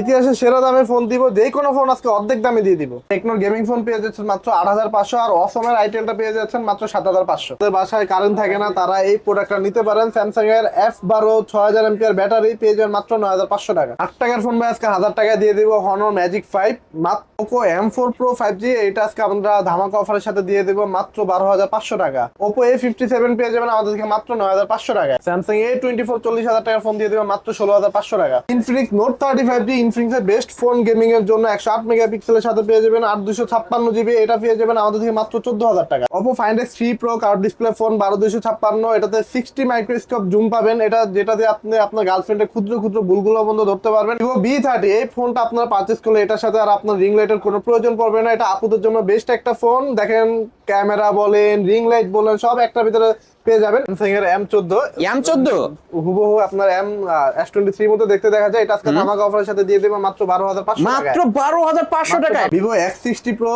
ইতিহাসে সেরা দামে ফোন দিব যে কোনো ফোন আজকে অর্ধেক দামে দিয়ে দিব। টেকনোর গেমিং ফোন পেয়ে যাচ্ছেন মাত্র আট হাজার পাঁচশো আর অসমের আইটেলটা পেয়ে যাচ্ছেন মাত্র সাত হাজার পাঁচশো। বাসায় কারেন্ট থাকে না, তারা এই প্রোডাক্টটা নিতে পারেন। স্যামসাং এর এফ বারো ছয় হাজার এমপিআর ব্যাটারি পেয়ে যাবেন মাত্র নয় হাজার পাঁচশো টাকা। আট টাকার ফোন ভাই, আজকে হাজার টাকা দিয়ে দিব হনর ম্যাজিক ফাইভ মাত্র Oppo M four pro five G এটা আজকে আমরা ধামাকা অফারের সাথে দিয়ে দিব মাত্র বারো হাজার পাঁচশো টাকা। ওপো এ ফিফটি সেভেন পেয়ে যাবেন আমাদের মাত্র নয় হাজার পাঁচশো টাকা স্যামসাং এ টোয়েন্টি ফোর চল্লিশ হাজার টাকার ফোন দিয়ে দেবো মাত্র ষোলো হাজার পাঁচশো টাকা। Infinix Note thirty five G Infinix এর বেস্ট ফোন গেমিং এর জন্য একশো আট মেগাপিক্সেলের সাথে পেয়ে যাবেন আট দুশো ছাপ্পান্ন জিবি এটা পেয়ে যাবেন আমাদের থেকে মাত্র চোদ্দ হাজার টাকা। Oppo Find X three pro curved display phone বারো দুশো ছাপ্পান্ন, এটাতে সিক্সটি মাইক্রোস্কোপ জুম পাবেন, এটা যেটা দিয়ে আপনি আপনার গার্লফ্রেন্ডের ক্ষুদ্র ক্ষুদ্র ভুলগুলো বন্ধ ধরতে পারবেন। ভিভো বি থার্টি এই ফোনটা আপনারা পারচেস করলে এটার সাথে আর আপনার রিং লাইটের কোনো প্রয়োজন পড়বে না, এটা আপুদের জন্য বেস্ট একটা ফোন দেখেন ক্যামেরা বলেন রিং লাইট বলেন, সব একটা ভিতরে পেয়ে যাবেন। স্যামসাং এর এম চোদ্দ। এম চোদ্দ? হুবহু আপনার এম এস টোয়েন্টি থ্রি মতো দেখতে দেখা যায়। এটা আজকে ধামাকা অফারের সাথে দিয়ে দেবো মাত্র বারো হাজার পাঁচশো মাত্র বারো হাজার পাঁচশো টাকায়? ভিভো এক্স সিক্সটি প্রো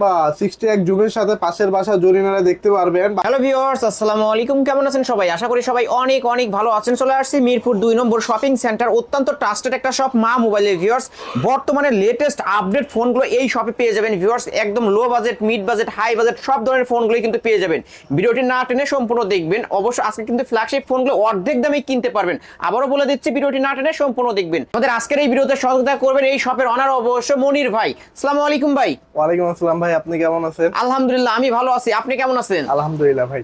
বা সিক্সটি এক জুমের সাথে পাশের বাসা জরিনারা দেখতে পারবেন। হ্যালো ভিউয়ার্স আসসালামু আলাইকুম। কেমন আছেন সবাই? আশা করি সবাই অনেক অনেক ভালো আছেন। চলে আসছি মিরপুর দুই নম্বর শপিং সেন্টার অত্যন্ত ট্রাস্টেড একটা শপ মা মোবাইলের ভিউয়ার্স বর্তমানে লেটেস্ট আপডেট ফোনগুলো এই শপে পেয়ে যাবেন। ভিউয়ার্স একদম low budget mid budget high budget সব ধরনের ফোনগুলোই কিন্তু পেয়ে যাবেন। ভিডিওটি না টেনে সম্পূর্ণ দেখবেন। অবশ্য আজকে কিন্তু ফ্ল্যাগশিপ ফোনগুলো অর্ধেক দামে কিনতে পারবেন। আবারও বলে দিচ্ছি ভিডিওটি না টেনে সম্পূর্ণ দেখবেন। আমাদের আজকের এই ভিডিওতে সহযোগিতা করবেন এই শপের অনার অবশ্য মনির ভাই। আসসালামু আলাইকুম ভাই। ওয়ালাইকুম আসসালাম ভাই আপনি কেমন আছেন? আলহামদুলিল্লাহ আমি ভালো আছি। আপনি কেমন আছেন? আলহামদুলিল্লাহ ভাই।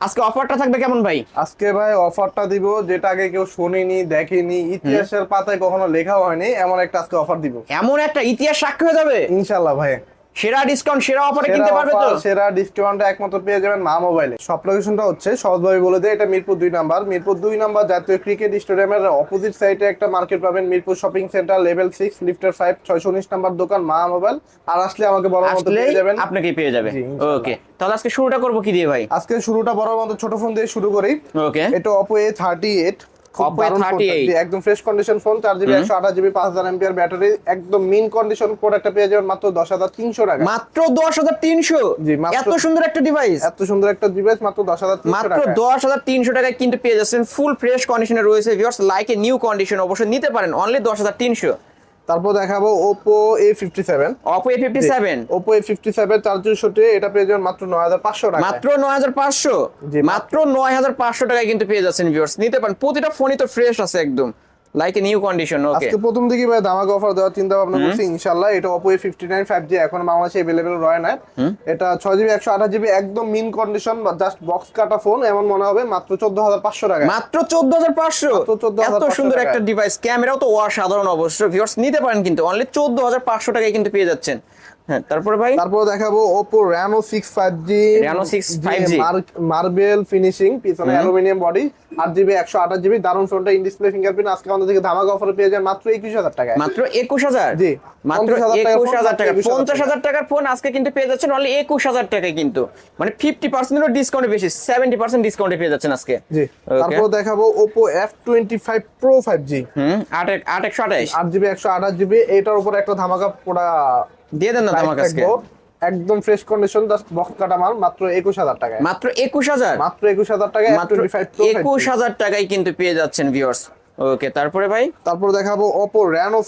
আজকে অফারটা থাকবে কেমন ভাই? আজকে ভাই অফারটা দিব যেটা আগে কেউ শোনেনি দেখেনি ইতিহাসের পাতায় কখনো লেখা হয়নি এমন একটা আজকে অফার দিব। এমন একটা ইতিহাস সাক্ষী হয়ে যাবে? ইনশাল্লাহ ভাই। সেরা ডিসকাউন্ট সেরা অফারে কিনতে পারবে তো? সেরা ডিসকাউন্টে একমাত্র পেয়ে যাবেন মা মোবাইলে সব লোকেশনটা হচ্ছে সহজভাবে বলে দেয় এটা মিরপুর দুই নাম্বার। মিরপুর দুই নাম্বার জাতীয় ক্রিকেট স্টেডিয়ামের অপোজিট সাইডে একটা মার্কেট পাবেন Mirpur shopping centre level six লিফটার five ছয়শো উনিশ নাম্বার দোকান মা মোবাইল আর আসলে আমাকে বড় মতো পেয়ে যাবেন আপনাকে পেয়ে যাবে। ওকে তাহলে আজকে শুরুটা করব কি দিয়ে ভাই? আজকে শুরুটা বড় মতো ছোট ফোন দিয়ে শুরু করি। ওকে এটা Oppo A thirty eight Oppo A38 একদম ফ্রেশ কন্ডিশন ফোন চার জিবি একশো আঠাশ জিবি পাঁচ হাজার এমপিআর ব্যাটারি একদম মিন কন্ডিশন প্রোডাক্টটা পেয়ে যাবেন মাত্র দশ হাজার তিনশো টাকা। মাত্র দশ হাজার তিনশো? এত সুন্দর একটা ডিভাইস এত সুন্দর একটা ডিভাইস মাত্র দশ হাজার মাত্র দশ হাজার তিনশো টাকায় কিন্তু পেয়ে যাচ্ছেন ফুল ফ্রেশ কন্ডিশনে রয়েছে। Viewers like a new condition অবশ্যই নিতে পারেন। অনলি দশ হাজার তিনশো। তারপর দেখাবো Oppo A fifty seven Oppo A fifty seven Oppo A fifty seven চার চৌষট্টি এটা পেয়ে যাবেন মাত্র নয় হাজার পাঁচশো টাকা মাত্র নয় হাজার পাঁচশো? মাত্র। নয় হাজার পাঁচশো টাকায় কিন্তু পেয়ে যাচ্ছেন ভিউয়ার্স নিতে পারেন প্রতিটা ফোনই তো ফ্রেশ আছে একদম। লাইক নিউ কন্ডিশন ওকে আজকে প্রথম দিকে ভাই দামাকে অফার দেওয়ার চিন্তা ভাবনা করছি ইনশাআল্লাহ। এটা নাইন ফাইভ জি এখন বাংলাদেশে अवेलेबल রয় না এটা ছয় জিবি একশো আঠাশ জিবি একদম মিন কন্ডিশন বা জাস্ট বক্স কাটা ফোন এমন মনে হবে মাত্র চোদ্দ হাজার পাঁচশো টাকা মাত্র চোদ্দ হাজার পাঁচশো? মাত্র 14,500 এত সুন্দর একটা ডিভাইস ক্যামেরাও তো অসাধারণ অবশ্য। ভিউয়ার্স নিতে পারেন কিন্তু অনলি চোদ্দ হাজার পাঁচশো টাকায় কিন্তু পেয়ে যাচ্ছেন। হ্যাঁ তারপরে ভাই? তারপর দেখাবো Reno six five G Reno 6 5G marble finishing পিছনে অ্যালুমিনিয়াম বডি আট জিবি একশো আঠাশ জিবি দারুণ ফোনটা ইন ডিসপ্লে ফিঙ্গারপ্রিন্ট আজকে আমাদের থেকে ধামাকা অফার পেয়ে যান মাত্র একুশ হাজার টাকায়। মাত্র একুশ হাজার? জি, মাত্র 50,000 টাকার একুশ ফোন, হাজার টাকা। মাত্র 21,000 পঞ্চাশ হাজার টাকার ফোন আজকে কিন্তু পেয়ে যাচ্ছেন অনলি একুশ হাজার টাকায় কিন্তু। মানে ফিফটি পার্সেন্টের ডিসকাউন্ট বেশি সেভেন্টি পার্সেন্ট ডিসকাউন্টে পেয়ে যাচ্ছেন আজকে। জি. তারপর দেখাবো ফাইভ প্রো ফাইভ জি হুম আট এক- আট একশো আঠাইশ আট জিবি একশো আঠাশ জিবি এটার উপর একটা ধামাকা পোড়া দিয়ে দেন না তোমার কাছে। একদম ফ্রেশ কন্ডিশন জাস্ট বক্স কাটা মাল মাত্র একুশ হাজার টাকায়। মাত্র একুশ হাজার? মাত্র একুশ হাজার টাকায় মাত্র টোয়েন্টি ফাইভ প্রো একুশ হাজার টাকায় কিন্তু পেয়ে যাচ্ছেন ভিউয়ার্স ওকে তারপরে ভাই? তারপর দেখাবো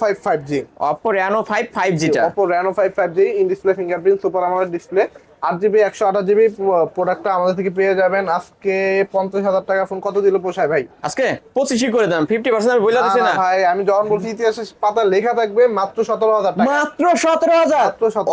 five five G Oppo Reno five five জিটা Oppo Reno five five G in display fingerprint super AMOLED display আট জিবি একশো আঠাশ জিবি প্রোডাক্টটা আমাদের থেকে পেয়ে যাবেন। আজকে পঞ্চাশ হাজার টাকা ফোন কত দিল পোষায় ভাই? আজকে পঁচিশই করে দাম ফিফটি পার্সেন্ট বলে দিচ্ছে না, ভাই আমি যখন বলছি ইতিহাসের পাতা লেখা থাকবে মাত্র সতেরো হাজার মাত্র সতেরো হাজার?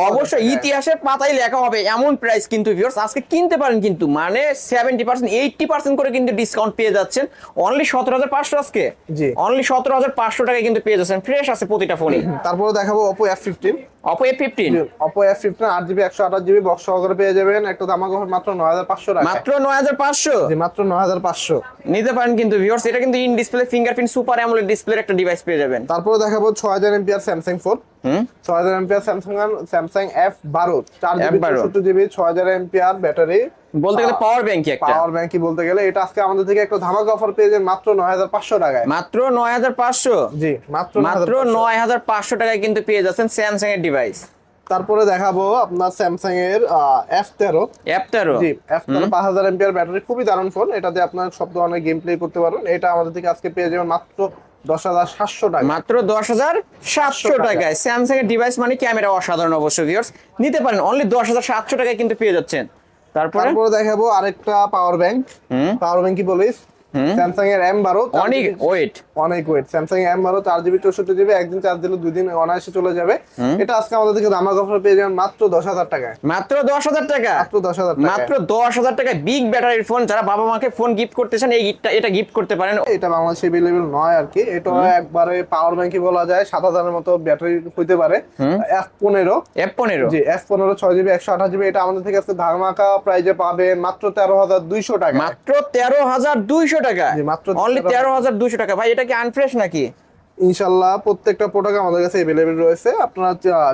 অবশ্যই টাকা। ইতিহাসের পাতায় লেখা হবে এমন প্রাইস কিন্তু ভিউয়ার্স আজকে কিনতে পারেন কিন্তু মানে সেভেন্টি পার্সেন্ট এইটটি পার্সেন্ট করে কিন্তু ডিসকাউন্ট পেয়ে যাচ্ছেন। অনলি সতেরো হাজার পাঁচশো আজকে? জি। অনলি সতেরো হাজার পাঁচশো টাকায় কিন্তু পেয়ে যাচ্ছেন। ফ্রেশ আছে প্রতিটা ফোনই তারপরে দেখাবো Oppo F fifteen Oppo A fifteen Oppo F fifteen আট জিবি একশো আঠাশ জিবি বক্স সহকারে পেয়ে যাবেন। একটা দামাক অফার মাত্র নয় হাজার পাঁচশো টাকা। মাত্র নয় হাজার পাঁচশো? জি মাত্র নয় হাজার পাঁচশো। নিতে পারেন কিন্তু ভিউয়ার্স এটা কিন্তু in display fingerprint super AMOLED ডিসপ্লের একটা ডিভাইস পেয়ে যাবেন। তারপরে দেখাবো ছয় হাজার এমপিআর স্যামসাং ফোন এফ বারো চার জিবি F12 চৌষট্টি জিবি ছয় হাজার এমপিআর ব্যাটারি বলতে গেলে পাওয়ার ব্যাংকই একটা। পাওয়ার ব্যাংক কি বলতে গেলে এটা আজকে আমাদের থেকে একটা ধামাকা অফার পেয়ে যান মাত্র নয় হাজার পাঁচশো টাকায়। মাত্র নয় হাজার পাঁচশো? জি মাত্র মাত্র 9,500 নয় হাজার পাঁচশো টাকায় কিন্তু পেয়ে যাচ্ছেন স্যামসাং এর ডিভাইস তারপরে দেখাবো আপনার স্যামসাং এর এফ তেরো। অ্যাপ তেরো? জি এফ তেরো পাঁচ হাজার এমপিআর ব্যাটারি খুবই দারুণ ফোন এটাতে আপনার সব ধরনের গেম প্লে করতে পারবেন। এটা আমাদের থেকে আজকে পেয়ে যাবেন মাত্র দশ হাজার সাতশো টাকা মাত্র দশ হাজার সাতশো টাকায়। স্যামসাং এর ডিভাইস মানে ক্যামেরা অসাধারণ অবশ্য ভিউয়ার্স নিতে পারেন অনলি দশ হাজার সাতশো টাকায় কিন্তু পেয়ে যাচ্ছেন। তারপরে? তারপরে দেখাবো আরেকটা পাওয়ার ব্যাংক হুম। পাওয়ার ব্যাংক কি বলিস? স্যামসাং এর এম বারো। অনেক ওয়েট অনেক ওয়েট স্যামসাং এম বারো চার জিবি চৌষট্টি জিবি একদিন চার্জ দিলে দুই দিন অনায়াসে চলে যাবে। এটা আজকে আমাদের থেকে দামা অফার পেয়ে যাবেন মাত্র দশ হাজার টাকায়। মাত্র দশ হাজার টাকা? মাত্র দশ হাজার মাত্র দশ হাজার টাকায় বিগ ব্যাটারির ফোন যারা বাবা মাকে ফোন গিফট করতে চান এই গিফটটা এটা গিফট করতে পারেন। এটা বাংলাদেশে এভেলেবেল নয় আর কি। এটা একবারে পাওয়ার ব্যাংকই বলা যায় সাত হাজারের মতো ব্যাটারি হইতে পারে। এফ পনেরো। এফ পনেরো। জি এফ পনেরো ছয় জিবি একশো আঠাশ জিবি এটা আমাদের থেকে আজকে ধামাকা প্রাইজে পাবেন মাত্র তেরো হাজার দুইশো টাকা মাত্র তেরো হাজার দুইশো টাকা মাত্র অনলি তেরো হাজার দুইশো টাকা। ভাই এটা কি আনফ্রেশ নাকি? ইনশাআল্লাহ প্রত্যেকটা প্রোডাক্ট আমাদের কাছে अवेलेबल রয়েছে। আপনারা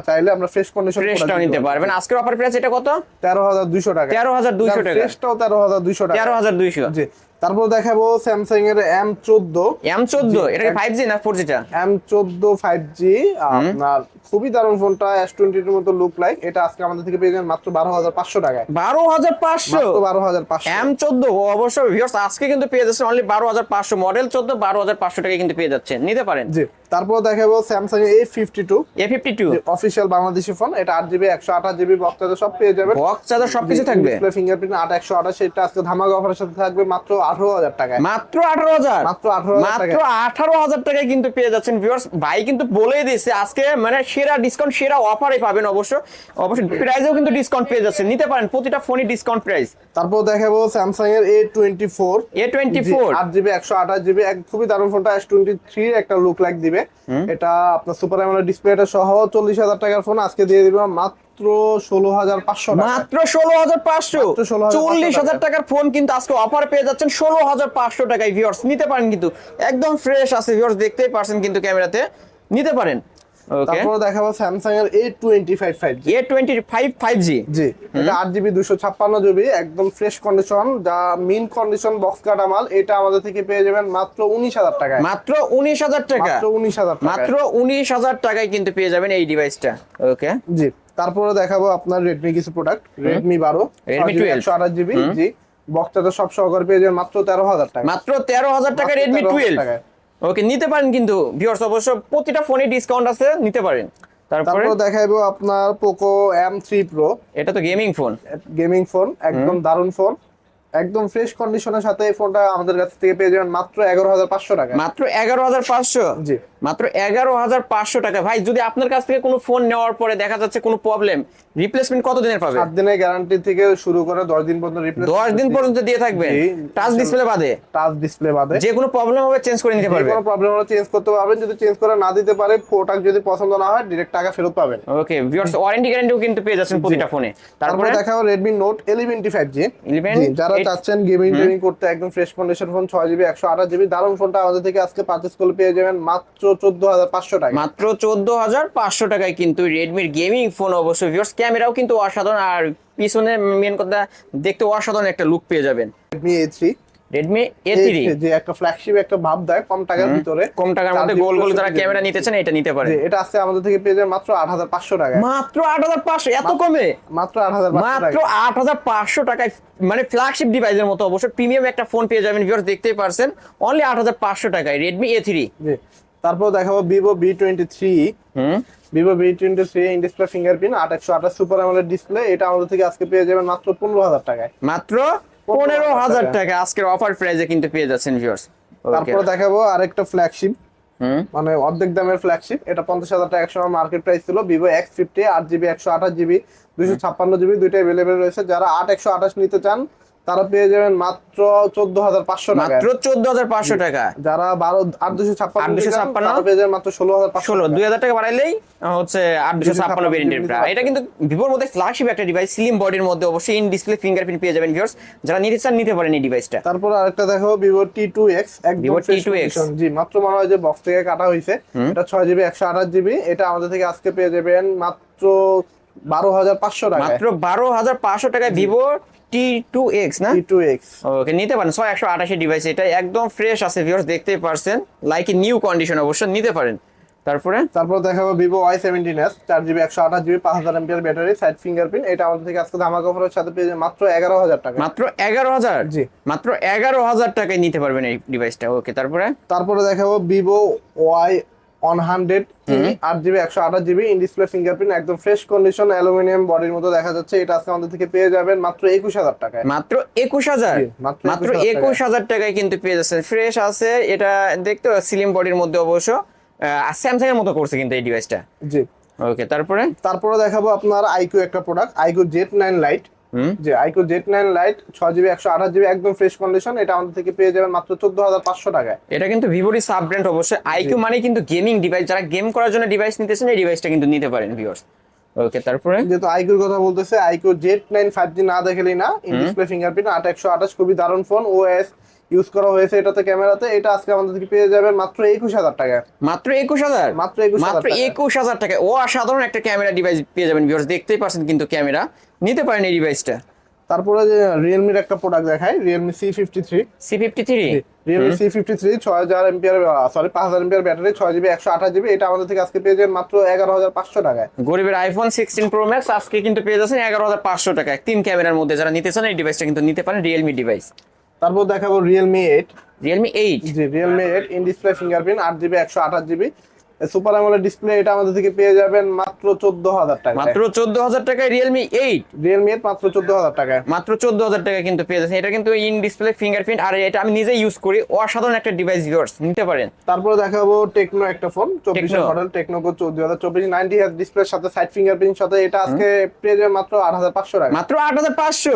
চাইলে আমরা ফ্রেশ কন্ডিশন ফ্রেশটা নিতে পারবেন। আজকের অফার প্রাইস এটা কত? তেরো হাজার দুইশো টাকা। 13,200 টাকা। ফ্রেশটাও তেরো হাজার দুইশো টাকা। তেরো হাজার দুইশো। জি। তারপর দেখাবো স্যামসাং এর এম চোদ্দ। এম চোদ্দ? এটা ফাইভ জি না ফোর জিটা এম চোদ্দ ফাইভ জি আপনার খুবই দারুণ ফোনটা এস টোয়েন্টির মতো লুক লাইক এটা আজকে আমাদের থেকে পেয়ে যাবেন মাত্র বারো হাজার পাঁচশো টাকায়। বারো হাজার পাঁচশো? বারো হাজার পাঁচশো। এম চোদ্দ? অবশ্য ভিউয়ার্স আজকে কিন্তু পেয়ে যাচ্ছেন অনলি বারো হাজার পাঁচশো। মডেল চোদ্দ বারো হাজার পাঁচশো টাকা কিন্তু পেয়ে যাচ্ছেন। নিতে পারেন। জি তারপর দেখাবো Samsung A fifty two A fifty two official Bangladeshi phone এটা আট জিবি একশো আঠাশ জিবি বক্তাতে সব পেয়ে যাবেন। বক্স চার্জার সবকিছু থাকবে। ফিঙ্গারপ্রিন্ট আট একশো আঠাশ এটা আজকে ধামাকা অফারের সাথে থাকবে। মাত্র আঠারো হাজার টাকায়। মাত্র আঠারো হাজার? মাত্র 18,000 মাত্র আঠারো হাজার টাকায় কিন্তু পেয়ে যাচ্ছেন ভিউয়ার্স ভাই কিন্তু বলেই দিয়েছে আজকে মানে সেরা ডিসকাউন্ট সেরা অফারে পাবেন অবশ্য। অবশ্য প্রাইসেও কিন্তু ডিসকাউন্ট পেয়ে যাচ্ছেন। নিতে পারেন প্রতিটা ফোনই ডিসকাউন্ট প্রাইস তারপর দেখাবো স্যামসাং এর A twenty four A twenty four আট জিবি একশো আঠাশ জিবি এক খুবই দারুণ ফোনটা এস টোয়েন্টি থ্রি একটা লুক লাইক দিবে। এটা আপনার সুপার অ্যামোলেড ডিসপ্লেটা সহ চল্লিশ হাজার টাকার ফোন আজকে দিয়ে দিবে মাত্র ষোলো হাজার পাঁচশো মাত্র ষোলো হাজার পাঁচশো চল্লিশ হাজার টাকার ফোন কিন্তু আজকে অফার পেয়ে যাচ্ছেন ষোলো হাজার পাঁচশো টাকায়। ভিউয়ার্স নিতে পারেন কিন্তু। একদম ফ্রেশ আছে। ভিউয়ার্স দেখতেই পারছেন কিন্তু ক্যামেরাতে। নিতে পারেন। তারপর দেখাবো স্যামসাং এর A twenty five five G A twenty five five G. জি এটা আট জিবি দুশো ছাপ্পান্ন জিবি একদম ফ্রেশ কন্ডিশন যা মিন কন্ডিশন বক্স কাটা মাল এটা আমাদের থেকে পেয়ে যাবেন মাত্র উনিশ হাজার টাকায়। মাত্র উনিশ হাজার টাকা। মাত্র উনিশ হাজার মাত্র উনিশ হাজার টাকায় কিন্তু পেয়ে যাবেন এই ডিভাইসটা ওকে জি। তারপরে দেখাবো আপনার রেডমি কিছু প্রোডাক্ট রেডমি বারো Redmi 12 একশো আঠাশ জিবি জি বক্সটা সব সহকারে পেয়ে যাবেন মাত্র তেরো হাজার টাকা। মাত্র তেরো হাজার টাকা রেডমি 13,000 টুয়েলভ ওকে নিতে পারেন কিন্তু ভিউয়ার্স অবশ্য প্রতিটা ফোনে ডিসকাউন্ট আছে নিতে পারেন। তারপরে? তারপর দেখাবো আপনার পোকো এম থ্রি প্রো এটা তো গেমিং ফোন গেমিং ফোন একদম দারুণ ফোন একদম ফ্রেশ কন্ডিশনের সাথে এই ফোনটা আমাদের কাছ থেকে পেয়ে যাবেন মাত্র এগারো হাজার পাঁচশো টাকা। মাত্র এগারো হাজার পাঁচশো? জি। মাত্র এগারো হাজার পাঁচশো টাকা। ভাই যদি আপনার কাছ থেকে কোনো ফোন নেওয়ার পরে দেখা যাচ্ছে কোনো প্রবলেম রিপ্লেসমেন্ট কত দিনের পাবে? সাত দিনের গ্যারান্টি থেকে শুরু করে দশ দিন পর্যন্ত রিপ্লেস দশ দিন পর্যন্ত দিয়ে থাকবে টাচ ডিসপ্লে বাদে? টাচ ডিসপ্লে বাদে। যে কোনো প্রবলেম হবে চেঞ্জ করে নিতে পারবে। কোনো প্রবলেম হলে চেঞ্জ করতে পারবেন। যদি চেঞ্জ করে না দিতে পারে প্রোডাক্ট যদি পছন্দ না হয় ডিরেক্ট টাকা ফেরত পাবেন। ওকে ভিউয়ার্স ওয়ারেন্টি গ্যারান্টিও কিন্তু পেয়ে যাচ্ছেন প্রতিটা ফোনে তারপরে? দেখাও Redmi Note eleven T five G 11 যারা চাচ্ছেন গেমিং গেমিং করতে একদম ফ্রেশ কন্ডিশন ফোন ছয় জিবি একশো আঠাশ জিবি দারুণ ফোনটা আমাদের থেকে আজকে পারচেস করে পেয়ে যাবেন মাত্র চোদ্দ হাজার পাঁচশো টাকা। মাত্র চোদ্দ হাজার পাঁচশো টাকায় কিন্তু রেডমির গেমিং ফোন অবশ্যই ভিউর্স ক্যামেরাও কিন্তু অসাধারণ। আর পিছনে মেন কথা দেখতে অসাধারণ একটা লুক পেয়ে যাবেন। Redmi A three Redmi A three যে একটা ফ্ল্যাগশিপ একটা ভাব দেয় কম টাকার ভিতরে কম টাকার মধ্যে গোল গোল যারা ক্যামেরা নিতে চান এটা নিতে পারেন জি, এটা আজকে আমাদের থেকে পেয়ে যাবেন মাত্র আট হাজার পাঁচশো টাকা মাত্র আট হাজার পাঁচশো এত কমে? মাত্র আট হাজার পাঁচশো মাত্র আট হাজার পাঁচশো টাকায় মানে ফ্ল্যাগশিপ ডিভাইসের মতো অবশ্য প্রিমিয়াম একটা ফোন পেয়ে যাবেন ভিউয়ার্স দেখতেই পারছেন। অনলি আট হাজার পাঁচশো টাকায় রেডমি এ থ্রি তারপর দেখাবো Vivo B twenty three hmm. Vivo B twenty three in display fingerprint আট একশো আঠাশ সুপার আমলের ডিসপ্লে এটা আমাদের থেকে আজকে পেয়ে যাবেন মাত্র পনেরো হাজার টাকায়। মাত্র পনেরো হাজার টাকা। আজকের অফার প্রাইসে কিন্তু পেয়ে যাচ্ছেন ভিউয়ার্স তারপর দেখাবো আরেকটা ফ্ল্যাগশিপ মানে অর্ধেক দামের ফ্ল্যাগশিপ এটা পঞ্চাশ হাজার টাকা একসময় মার্কেট প্রাইস ছিল। ভিভো এক্স ফিফটি আট জিবি একশো আঠাশ জিবি দুশো ছাপ্পান্ন জিবি দুইটা অ্যাভেলেবেল রয়েছে। যারা আট একশো আঠাশ নিতে চান তারা পেয়ে যাবেন মাত্র চোদ্দ হাজার পাঁচশো মাত্র চোদ্দ হাজার পাঁচশো টাকা। যারা বারো আট দুশো ছাপ্পান্ন 8,256 নিতে চান, তারা পেয়ে যাবেন মাত্র ষোলো হাজার ষোলো দুই হাজার টাকা বাড়াইলেই হচ্ছে আট দুশো ছাপ্পান্ন এটা কিন্তু ভিভোর মধ্যে ফ্ল্যাগশিপ একটা ডিভাইস স্লিম বডির মধ্যে অবশ্যই ইন ডিসপ্লে ফিঙ্গারপ্রিন্ট পেয়ে যাবেন ভিউয়ার্স যারা নিতে চান নিতে পারেন এই ডিভাইসটা তারপর আরেকটা দেখো Vivo T two X Vivo একদম T2X জি মাত্র মনে হয় যে বক্স থেকে কাটা হয়েছে এটা ছয় জিবি একশো আঠাশ জিবি এটা আমাদের থেকে আজকে পেয়ে যাবেন মাত্র বারো হাজার পাঁচশো টাকা মাত্র বারো হাজার পাঁচশো টাকায় ভিভো টি টু এক্স না? টি টু এক্স ওকে নিতে পারেন। ছয় একশো আঠাশি ডিভাইস এটা একদম ফ্রেশ আছে ভিউয়ার্স দেখতেই পারছেন। লাইক নিউ কন্ডিশন অবশ্য নিতে পারেন। তারপরে? তারপর দেখাবো ভিভো ওয়াই সেভেন্টিন এস চার জিবি একশো আঠাশ জিবি পাঁচ হাজার এমপিআর ব্যাটারি সাইড ফিঙ্গারপ্রিন্ট এটা আমাদের থেকে আজকে ধামাকা অফারের সাথে পেয়ে মাত্র এগারো হাজার টাকা। মাত্র এগারো হাজার? জি। মাত্র এগারো হাজার টাকায় নিতে পারবেন এই ডিভাইসটা ওকে তারপরে? তারপরে দেখাবো ভিভো ওয়াই ওয়ান হান্ড্রেড আট জিবি একশো আঠাশ জিবি ইন ডিসপ্লে ফিঙ্গারপ্রিন্ট একদম ফ্রেশ কন্ডিশন অ্যালুমিনিয়াম বডির মতো দেখা যাচ্ছে। এটা আজকে আমাদের থেকে পেয়ে যাবেন মাত্র একুশ হাজার টাকায়। মাত্র একুশ হাজার? মাত্র মাত্র 21,000 একুশ হাজার টাকায় কিন্তু পেয়ে যাচ্ছেন। ফ্রেশ আছে এটা দেখতে সিলিম বডির মধ্যে অবশ্য। স্যামসাং এর মতো করছে কিন্তু এই ডিভাইসটা জি। ওকে তারপরে? তারপরে দেখাবো আপনার আইকিউ একটা product iQOO Z nine lite যে আইকিউ জেট নাইন লাইট ছয় জিবি একশো আঠাশ জিবি একদম ফ্রেশ কন্ডিশন এটা আমাদের থেকে পেয়ে যাবেন মাত্র চোদ্দ হাজার পাঁচশো টাকায়। এটা কিন্তু ভিভোরই সাব ব্র্যান্ড অবশ্যই আইকিউ মানে কিন্তু গেমিং ডিভাইস যারা গেম করার জন্য ডিভাইস নিতেছেন এই ডিভাইসটা কিন্তু নিতে পারেন ভিউয়ার্স ওকে তারপরে? যেহেতু আইকিউর কথা বলতেছে iQOO Z nine five G না দেখলেই না ইন ডিসপ্লে ফিঙ্গারপ্রিন্ট আট একশো আঠাশ খুবই দারুণ ফোন ওএস ইউজ করা হয়েছে এটাতে ক্যামেরাতে এটা আজকে আমাদের থেকে পেয়ে যাবেন মাত্র একুশ হাজার টাকায় মাত্র একুশ হাজার? মাত্র 21,000 মাত্র। একুশ হাজার টাকা। ও অসাধারণ একটা ক্যামেরা ডিভাইস পেয়ে যাবেন ভিউয়ার্স দেখতেই পারছেন কিন্তু ক্যামেরা। নিতে পারেন এই ডিভাইসটা তারপরে যে রিয়েলমির একটা প্রোডাক্ট দেখায় Realme C fifty three C fifty three Realme C fifty three ছয় হাজার এমপিআর সরি পাঁচ হাজার এমপিআর ব্যাটারি ছয় জিবি একশো আঠাশ জিবি এটা আমাদের থেকে আজকে পেয়ে যাবেন মাত্র এগারো হাজার পাঁচশো টাকায়। গরিবের আইফোন সিক্সটিন প্রো ম্যাক্স আজকে কিন্তু পেয়ে যাচ্ছেন এগারো হাজার পাঁচশো টাকায়। তিন ক্যামেরার মধ্যে যারা নিতে চান এই ডিভাইসটা কিন্তু নিতে পারেন রিয়েলমি ডিভাইস তারপর দেখাবো Realme eight Realme eight G Realme eight in display fingerprint আট জিবি একশো আঠাশ জিবি সুপার অ্যামোলেড ডিসপ্লে এটা আমাদের থেকে পেয়ে যাবেন মাত্র চোদ্দ হাজার টাকা মাত্র চোদ্দ হাজার টাকায় রিয়েলমি এইট রিয়েলমি এইট মাত্র চোদ্দ হাজার টাকায়। মাত্র চোদ্দ হাজার টাকা কিন্তু পেয়ে যাচ্ছেন। এটা কিন্তু ইন ডিসপ্লে ফিঙ্গারপ্রিন্ট আর এটা আমি নিজে ইউজ করি। অসাধারণ একটা ডিভাইস ভিউয়ার্স নিতে পারেন। তারপরে দেখাবো টেকনো একটা ফোন চব্বিশের Tecno? মডেল টেকনো হাজার চব্বিশ নাইনটি হাজার ডিসপ্লের সাথে সাইড ফিঙ্গারপ্রিন্ট সাথে এটা আজকে পেয়ে যাবে মাত্র আট হাজার পাঁচশো টাকা মাত্র আট হাজার পাঁচশো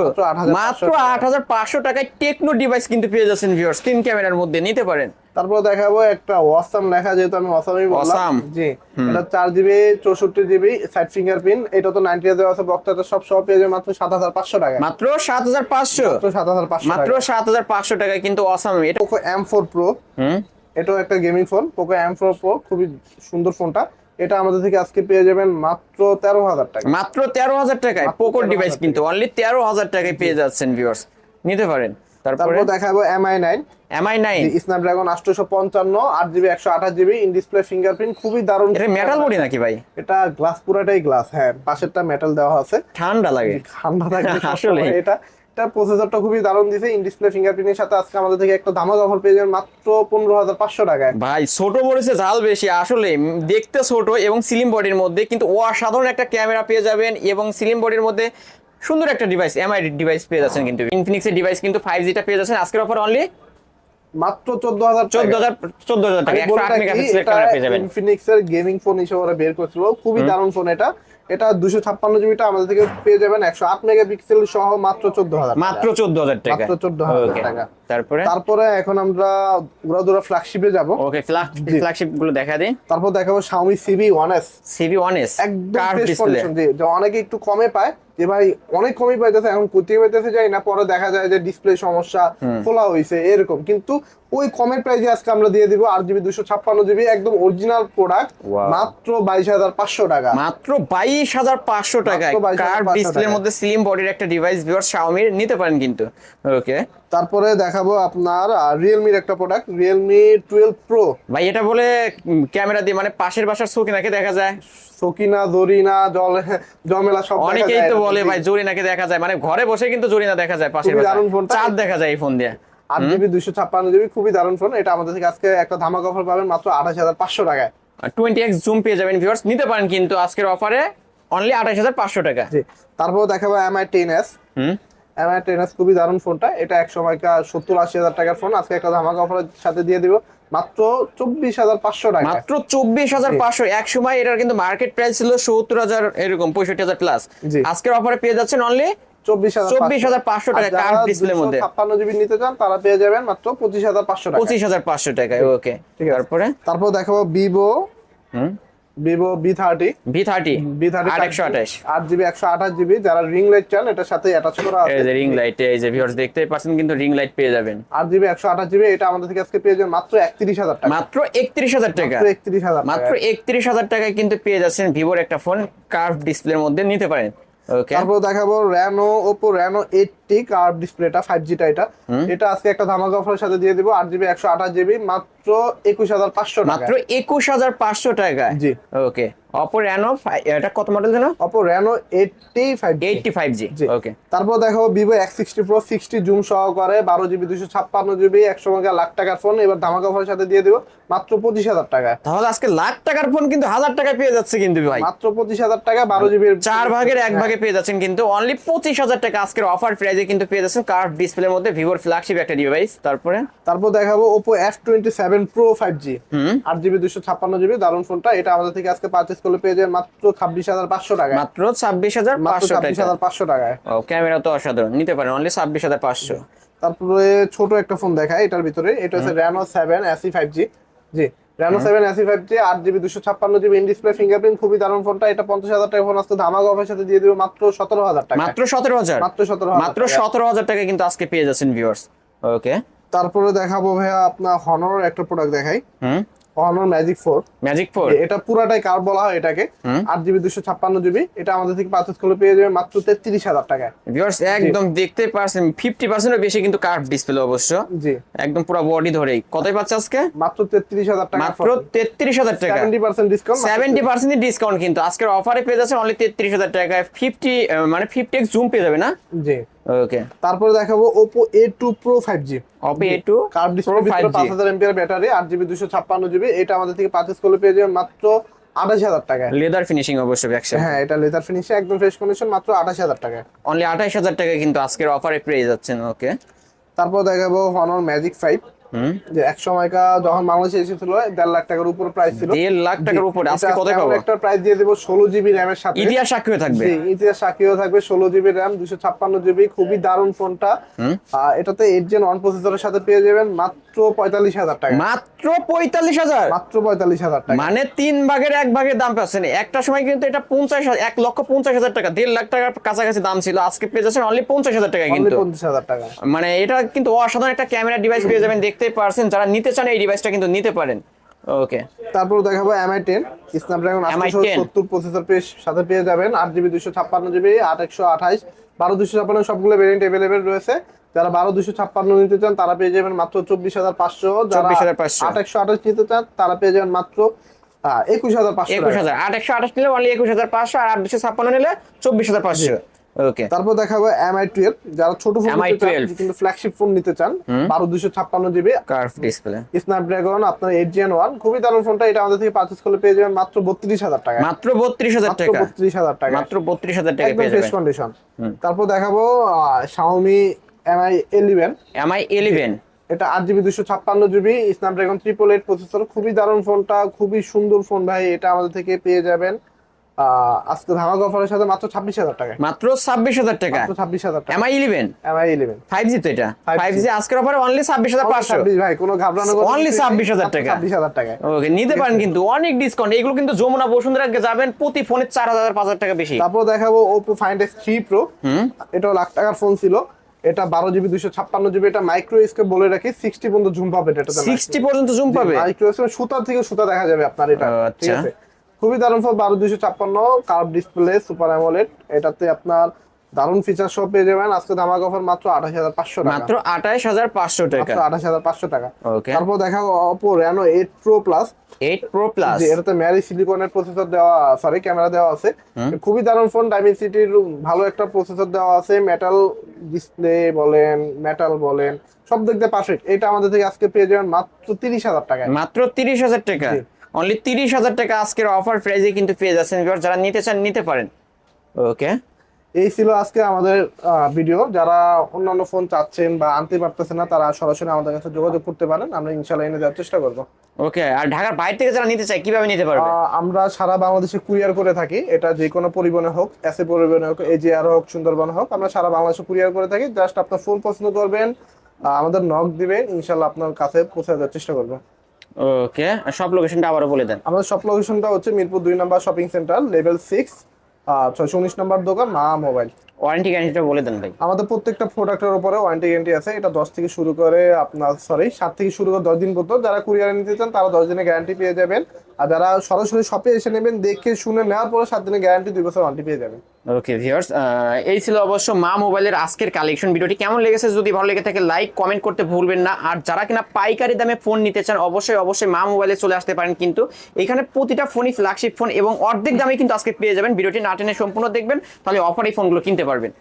মাত্র 8,500 আট হাজার পাঁচশো টাকায় টেকনো ডিভাইস কিন্তু পেয়ে যাচ্ছেন ভিউয়ার্স তিন ক্যামেরার মধ্যে নিতে পারেন। তারপর দেখাবো একটা ওয়াসাম লেখা যেহেতু আমি ওয়াসামই বললাম। জি এটা চার জিবি চৌষট্টি জিবি সাইড ফিঙ্গারপ্রিন্ট এটা তো নাইনটি হাজার আছে বক্তাটা সব সব পেয়ে যাবে মাত্র সাত হাজার পাঁচশো টাকা। মাত্র সাত হাজার পাঁচশো? সাত হাজার পাঁচশো মাত্র সাত হাজার পাঁচশো টাকায় কিন্তু অসাম এটা এম ফোর প্রো হুম? এটাও একটা gaming phone Poco M four pro খুবই সুন্দর ফোনটা এটা আমাদের থেকে আজকে পেয়ে যাবেন মাত্র তেরো হাজার টাকা। মাত্র তেরো হাজার টাকায় পোকোর ডিভাইস কিন্তু অনলি তেরো হাজার টাকায় পেয়ে যাচ্ছেন ভিউয়ার্স নিতে পারেন। তারপরে দেখাবো Mi nine Mi nine Snapdragon আটশোশো পঞ্চান্ন আট জিবি একশো আঠাশ জিবি ইন ডিসপ্লে ফিঙ্গারপ্রিন্ট খুবই দারুণ এটা মেটাল বডি নাকি ভাই? এটা গ্লাস পুরাটাই গ্লাস হ্যাঁ পাশেরটা মেটাল দেওয়া আছে। ঠান্ডা লাগে। ঠান্ডা আসলে। আসলে এটা। এটা প্রসেসরটা খুবই দারুণ দিছে ইন ডিসপ্লে ফিঙ্গারপ্রিন্টের সাথে আজকে আমাদের থেকে একটা ধামাকা অফার পেয়ে যাবেন মাত্র পনেরো হাজার পাঁচশো টাকায়। ভাই ছোট মরিচে ঝাল বেশি আসলে দেখতে ছোট এবং সিলিম বডির মধ্যে কিন্তু অসাধারণ একটা ক্যামেরা পেয়ে যাবেন এবং সিলিম বডির মধ্যে সুন্দর একটা ডিভাইস এমআই ডিভাইস পেয়ে যাচ্ছেন কিন্তু। ইনফিনিক্সের ডিভাইস কিন্তু ফাইভ জিটা পেয়ে যাচ্ছেন আজকের অফার অনলি মাত্র চোদ্দ হাজার চোদ্দ হাজার চোদ্দ হাজার টাকা একশো আট মেগাপিক্সেলের ক্যামেরা পেয়ে যাবেন। ইনফিনিক্স এর গেমিং ফোন হিসেবে ওরা বের করছিল। খুবই দারুণ ফোন এটা। এটা দুশো ছাপ্পান্ন জিবিটা আমাদের থেকে পেয়ে যাবেন একশো আট মেগাপিক্সেল সহ মাত্র চোদ্দ হাজার মাত্র চোদ্দ হাজার টাকা। মাত্র 14,000 Okay, টাকা। তারপরে? তারপরে এখন আমরা উড়া দুরা ফ্ল্যাগশিপে যাব ওকে ফ্ল্যাগশিপগুলো দেখা দিই। তারপর দেখাবো Xiaomi CB 1S CB one S একদম ডিসপ্লে অনেকে একটু কমে পায় যে ভাই অনেক কমই পাইতেছে এখন কোথায় পাইতেছে যাই না পরে দেখা যায় যে ডিসপ্লে সমস্যা খোলা হয়েছে এরকম। কিন্তু ওই কমের প্রাইসে আজকে আমরা দিয়ে দিব আট জিবি দুশো ছাপ্পান্ন জিবি একদম অরিজিনাল প্রোডাক্ট মাত্র বাইশ হাজার পাঁচশো টাকা। মাত্র বাইশ হাজার পাঁচশো টাকা 22,500 কার্ভ ডিসপ্লের মধ্যে স্লিম বডির একটা ডিভাইস ভিউয়ার শাওমির নিতে পারেন কিন্তু। ওকে তারপরে দেখাবো আপনার রিয়েলমির একটা প্রোডাক্ট রিয়েলমি টুয়েলভ প্রো ভাই এটা বলে ক্যামেরা দিয়ে মানে পাশের বাসার সকিনাকে দেখা যায়। সকিনা জরিনা জল জমেলা সব দেখা অনেকেই তো বলে ভাই জরিনাকে দেখা যায়। মানে ঘরে বসে কিন্তু জরিনা দেখা যায় পাশের দারুণ ফোনটা। চাঁদ দেখা যায় এই ফোন দিয়ে। আট জিবি দুইশো ছাপ্পান্ন জিবি খুবই দারুণ ফোন এটা আমাদের থেকে আজকে একটা ধামাকা অফার পাবেন মাত্র আঠাশ হাজার পাঁচশো টাকায়। টোয়েন্টি এক্স জুম পেয়ে যাবেন ভিউয়ার্স নিতে পারেন কিন্তু আজকের অফারে অনলি আঠাশ হাজার পাঁচশো টাকা। তারপর দেখাবো Mi ten S hmm? Mi ten S খুবই দারুণ ফোনটা। এটা এক সময়কার সত্তর আশি হাজার টাকার ফোন। আজকে একটা ধামাকা অফারের সাথে দিয়ে দিব। মাত্র চব্বিশ হাজার পাঁচশো টাকা। মাত্র চব্বিশ হাজার পাঁচশো। এক সময় এটার কিন্তু মার্কেট প্রাইস ছিল সত্তর হাজার এরকম পঁয়ষট্টি হাজার প্লাস আজকের অফারে পেয়ে যাচ্ছেন অনলি চব্বিশ হাজার 24,500 টাকা মধ্যে। ছাপ্পান্ন জিবি নিতে চান তারা পেয়ে যাবেন মাত্র পঁচিশ হাজার পাঁচশো টাকা। পঁচিশ হাজার পাঁচশো টাকায় ওকে। তারপরে? তারপর দেখাবো Vivo hmm? Vivo B thirty V thirty B thirty আট একশো আঠাশ. আট জিবি একশো আঠাশ জিবি যারা রিং লাইট চান এটার সাথে অ্যাটাচ করা এই আছে যে রিং লাইট এই যে ভিউয়ার্স দেখতেই পাচ্ছেন কিন্তু রিং লাইট পেয়ে যাবেন। আট জিবি একশো আঠাশ জিবি এটা আমাদের থেকে আজকে পেয়ে যাবেন মাত্র একত্রিশ হাজার টাকা। মাত্র একত্রিশ হাজার টাকা। মাত্র একত্রিশ হাজার মাত্র একত্রিশ হাজার টাকায় কিন্তু পেয়ে যাচ্ছেন ভিভোর একটা ফোন কার্ভ ডিসপ্লের মধ্যে নিতে পারেন। ওকে তারপর দেখাবো Reno Oppo Reno eight eighty curve ডিসপ্লেটা ফাইভ জিটা এটা। এটা আজকে একটা ধামাকা অফারের সাথে দিয়ে দিব আট জিবি একশো আঠাশ জিবি মাত্র একুশ হাজার পাঁচশো টাকা মাত্র একুশ হাজার পাঁচশো টাকা জি। ওকে অপো র্যানো এটা কত মডেল যেন? Oppo Reno eighty five eighty five G. Okay তারপর দেখাবো Vivo X sixty pro sixty zoom সহকারে বারো জিবি দুশো ছাপ্পান্ন জিবি একশো মেগা লাখ টাকার ফোন এবার ধামাকা অফারের সাথে দিয়ে দিব মাত্র পঁচিশ হাজার টাকায়। তাহলে আজকে লাখ টাকার ফোন কিন্তু হাজার টাকায় পেয়ে যাচ্ছে কিন্তু ভাই। মাত্র পঁচিশ হাজার টাকা বারো জিবি চার ভাগের এক ভাগে পেয়ে যাচ্ছেন কিন্তু অনলি পঁচিশ হাজার টাকা আজকের অফার প্রাইজে কিন্তু পেয়ে যাচ্ছেন কার্ভ ডিসপ্লের মধ্যে ভিভোর ফ্ল্যাগশিপ একটা ডিভাইস তারপরে? তারপর দেখাবো জি আট জিবি দুশো ছাপ্পান্ন জিবি দারুণ ফোনটা। এটা আমাদের থেকে আজকে পারচেস করলে পেয়ে যাবেন মাত্র ছাব্বিশ হাজার পাঁচশো টাকা মাত্র ছাব্বিশ হাজার মাত্র পাঁচশো ছাব্বিশ টাকা হাজার পাঁচশো টাকায়। ও ক্যামেরা তো অসাধারণ। নিতে পারেন অনলি ছাব্বিশ হাজার পাঁচশো। তারপরে ছোট একটা ফোন দেখায় এটার ভিতরে। এটা হচ্ছে Reno seven SE five G. জি Reno seven SE five G আট জিবি দুশো ছাপ্পান্ন জিবি ইন ডিসপ্লে ফিঙ্গারপ্রিন্ট খুবই দারুণ ফোনটা এটা পঞ্চাশ হাজার টাকা ফোন আসতে ধামাকা অফারের সাথে দিয়ে দিবে মাত্র সতেরো হাজার টাকা। মাত্র সতেরো হাজার? মাত্র সতেরো মাত্র সতেরো হাজার টাকা কিন্তু আজকে পেয়ে যাচ্ছেন ভিউয়ার্স ওকে তারপরে দেখাবো ভাইয়া আপনার হনর একটা প্রোডাক্ট দেখাই। হুম। Honor Magic four Magic four এটা পুরাটাই কার বলা হয় এটাকে। আট জিবি দুশো ছাপ্পান্ন জিবি এটা আমাদের থেকে পারচেস করলে পেয়ে যাবে মাত্র তেত্রিশ হাজার টাকায়। ভিউয়ার্স একদম দেখতে পারছেন ফিফটি পার্সেন্টের বেশি কিন্তু কার্ভ ডিসপ্লে অবশ্য। জি। একদম পুরো বডি ধরেই। কতই পাচ্ছে আজকে? মাত্র তেত্রিশ হাজার টাকা মাত্র তেত্রিশ হাজার টাকা। Seventy percent discount seventy percent discount কিন্তু। আজকের অফারে পেয়ে যাচ্ছে অনলি তেত্রিশ হাজার টাকায়। ফিফটি মানে ফিফটি এক্স জুম পেয়ে যাবে না? জি। ওকে তারপরে দেখাবো Oppo A two pro five G Oppo A two curve display five ভিতরে পাঁচ হাজার এমপিআর ব্যাটারি আট জিবি দুশো ছাপ্পান্ন জিবি এটা আমাদের থেকে পারচেস করলে পেয়ে যাবেন মাত্র আঠাশ হাজার টাকায়। লেদার ফিনিশিং অবশ্য একশো হ্যাঁ এটা লেদার ফিনিশে একদম ফ্রেশ কন্ডিশন মাত্র আঠাশ হাজার টাকায়। অনলি আঠাশ হাজার টাকায় কিন্তু আজকের অফারে পেয়ে যাচ্ছেন ওকে তারপর দেখাবো হনর ম্যাজিক ফাইভ যে এক সময়কা যখন বাংলাদেশে এসেছিল দেড় লাখ টাকার উপর প্রাইস ছিল। দেড় লাখ টাকার উপরে। আজকে কত পাবো? একটা প্রাইস দিয়ে দেবো ষোলো জিবি র্যামের সাথে। ইতিহাস সাক্ষী থাকবে। ইতিহাস সাক্ষীও থাকবে ষোলো জিবি র্যাম দুশো ছাপ্পান্ন জিবি খুবই দারুণ ফোনটা। এটাতে এইট জেন ওয়ান প্রসেসরের সাথে পেয়ে যাবেন মাত্র পঁয়তাল্লিশ হাজার টাকা। মাত্র পঁয়তাল্লিশ হাজার? মাত্র পঁয়তাল্লিশ হাজার টাকা। মানে তিন ভাগের এক ভাগের দাম পাচ্ছেন একটা সময় কিন্তু এটা পঞ্চাশ এক লক্ষ পঞ্চাশ হাজার টাকা। দেড় লাখ টাকার কাছাকাছি দাম ছিল। আজকে পেয়ে যাচ্ছেন অনলি পঞ্চাশ হাজার টাকা কিন্তু। পঞ্চাশ হাজার টাকা। মানে এটা কিন্তু অসাধারণ একটা ক্যামেরা ডিভাইস পেয়ে যাবেন। দেখতেই পারছেন যারা নিতে চান এই ডিভাইসটা কিন্তু নিতে পারেন। ওকে তারপর দেখাবো এমআই টেন স্ন্যাপড্রাগন আটশো সত্তর প্রসেসর পেয়ে সাথে পেয়ে যাবেন। আট জিবি দুশো ছাপ্পান্ন জিবি আট একশো আঠাইশ বারো দুশো ছাপ্পান্ন সবগুলো ভেরিয়েন্ট অ্যাভেলেবেল রয়েছে। যারা বারো দুশো ছাপ্পান্ন নিতে চান তারা পেয়ে যাবেন মাত্র চব্বিশ হাজার পাঁচশো। যারা 24,500 আট একশো আঠাশ নিতে চান তারা পেয়ে যাবেন মাত্র একুশ হাজার পাঁচশো একুশ হাজার আট একশো আঠাশ নিলে অনলি একুশ হাজার পাঁচশো আর আট দুশো ছাপ্পান্ন নিলে চব্বিশ হাজার পাঁচশো। ওকে তারপর দেখাবো এমআই টুয়েলভ যারা ছোট ফোন MI নিতে চান 12 কিন্তু ফ্ল্যাগশিপ ফোন নিতে চান বারো দুশো ছাপ্পান্ন জিবি কার্ভ ডিসপ্লে স্ন্যাপড্রাগন আপনার এইট জেন ওয়ান খুবই দারুণ ফোনটা এটা আমাদের থেকে পারচেস করলে পেয়ে যাবেন মাত্র বত্রিশ হাজার টাকা। মাত্র বত্রিশ হাজার টাকা। বত্রিশ হাজার টাকা। মাত্র বত্রিশ হাজার টাকা একদম ফ্রেশ কন্ডিশন তারপর দেখাবো Xiaomi Mi eleven Mi eleven এটা আট জিবি দুশো ছাপ্পান্ন GB Snapdragon triple eight processor খুবই দারুণ ফোনটা খুবই সুন্দর ফোন ভাই এটা আমাদের থেকে পেয়ে যাবেন। আজকে ধামাকা সাথে মাত্র ছাব্বিশ হাজার টাকা মাত্র ছাব্বিশ হাজার টাকা? মাত্র ছাব্বিশ হাজার টাকা। Mi eleven Mi eleven five G তো এটা। 5G ফাইভ জি আজকের অফারে অনলি ছাব্বিশ হাজার পাঁচশো। ছাব্বিশ ভাই কোনো ঘাবড়ানো Only 26,000 টাকা। ছাব্বিশ হাজার টাকা ওকে নিতে পারেন কিন্তু অনেক ডিসকাউন্ট এগুলো কিন্তু যমুনা বসুন্ধরা যাবেন প্রতি ফোনে চার হাজার পাঁচ হাজার টাকা বেশি। তারপর দেখাবো Oppo Find X three pro এটাও লাখ টাকার ফোন ছিল। এটা বারো জিবি দুশো ছাপ্পান্ন জিবি এটা মাইক্রো স্কেপ বলে রাখি। সিক্সটি পর্যন্ত জুম পাবে এটা। সিক্সটি পর্যন্ত জুম পাবে? মাইক্রো সুতা থেকে সুতা দেখা যাবে আপনার এটা। ঠিক আচ্ছা। আছে? খুবই দারুণ ফোন বারো দুশো ছাপ্পান্ন কার্ভ ডিসপ্লে সুপার অ্যামোলেড এটাতে আপনার দারুণ ফিচার সব পেয়ে যাবেন। আজকে ধামাকা অফার মাত্র আঠাশ হাজার পাঁচশো টাকা। মাত্র আঠাশ হাজার পাঁচশো টাকা। আঠাশ হাজার পাঁচশো টাকা। তারপর দেখা Oppo Reno eight pro plus eight pro plus এটাতে ম্যারি সিলিকনের প্রসেসর দেওয়া সরি ক্যামেরা দেওয়া আছে। খুবই দারুণ ফোন ডাইমেনসিটির ভালো একটা প্রসেসর দেওয়া আছে। মেটাল ডিসপ্লে বলেন মেটাল বলেন সব দিয়ে পারফেক্ট এটা আমাদের থেকে আজকে পেয়ে যাবেন মাত্র তিরিশ হাজার টাকায়। মাত্র তিরিশ হাজার টাকা। অনলি তিরিশ হাজার টাকা আজকের অফার প্রাইজে কিন্তু পেয়ে যাচ্ছেন যারা নিতে চান নিতে পারেন। ওকে এই ছিল আজকে আমাদের ভিডিও যারা অন্যান্য ফোন চাচ্ছেন বা আনতে পারতেছেন না তারা সরাসরি আমাদের কাছে যোগাযোগ করতে পারেন। আমরা ইনশাল্লাহ এনে দেওয়ার চেষ্টা করব। ওকে আর ঢাকার বাইরে থেকে যারা নিতে চায় কীভাবে নিতে পারবে? আমরা সারা বাংলাদেশে কুরিয়ার করে থাকি। এটা যে কোনো পরিবহনে হোক এসে পরিবহনে হোক এজিআর হোক সুন্দরবন হোক আমরা সারা বাংলাদেশে কুরিয়ার করে থাকি। জাস্ট আপনার ফোন পছন্দ করবেন আমাদের নক দিবেন ইনশাল্লাহ আপনার কাছে পৌঁছে দেওয়ার চেষ্টা করব। ওকে সব লোকেশনটা আবারও বলে দেন। আমাদের সব লোকেশনটা হচ্ছে মিরপুর দুই number shopping centre level six ছয়শো উনিশ নম্বর দোকান মা মোবাইল ওয়ারেন্টি গ্যারান্টিটা বলে দেন ভাই। আমাদের প্রত্যেকটা প্রোডাক্টের উপরে ওয়ারেন্টি গ্যারান্টি আছে। এটা দশ থেকে শুরু করে আপনার সরি সাত থেকে শুরু করে দশ দিন পর্যন্ত। যারা কুরিয়ারে নিতে চান তারা দশ দিনের গ্যারান্টি পেয়ে যাবেন। আর যারা সরাসরি শপে এসে নেবেন, দেখে শুনে নেওয়ার পরে সাত দিনের গ্যারান্টি দুই বছর ওয়ারেন্টি পেয়ে যাবেন। ওকে ভিউয়ার্স এই ছিল অবশ্য মা মোবাইলের আজকের কালেকশন ভিডিওটি কেমন লেগেছে যদি ভালো লেগে থাকে লাইক কমেন্ট করতে ভুলবেন না। আর যারা কিনা পাইকারি দামে ফোন নিতে চান, অবশ্যই অবশ্যই মা মোবাইলে চলে আসতে পারেন কিন্তু এখানে প্রতিটা ফোনই ফ্ল্যাগশিপ ফোন এবং অর্ধেক দামে কিন্তু আজকে পেয়ে যাবেন। ভিডিওটি না টেনে সম্পূর্ণ দেখবেন, তাহলে অফার এই ফোনগুলো কিনতে পারবেন।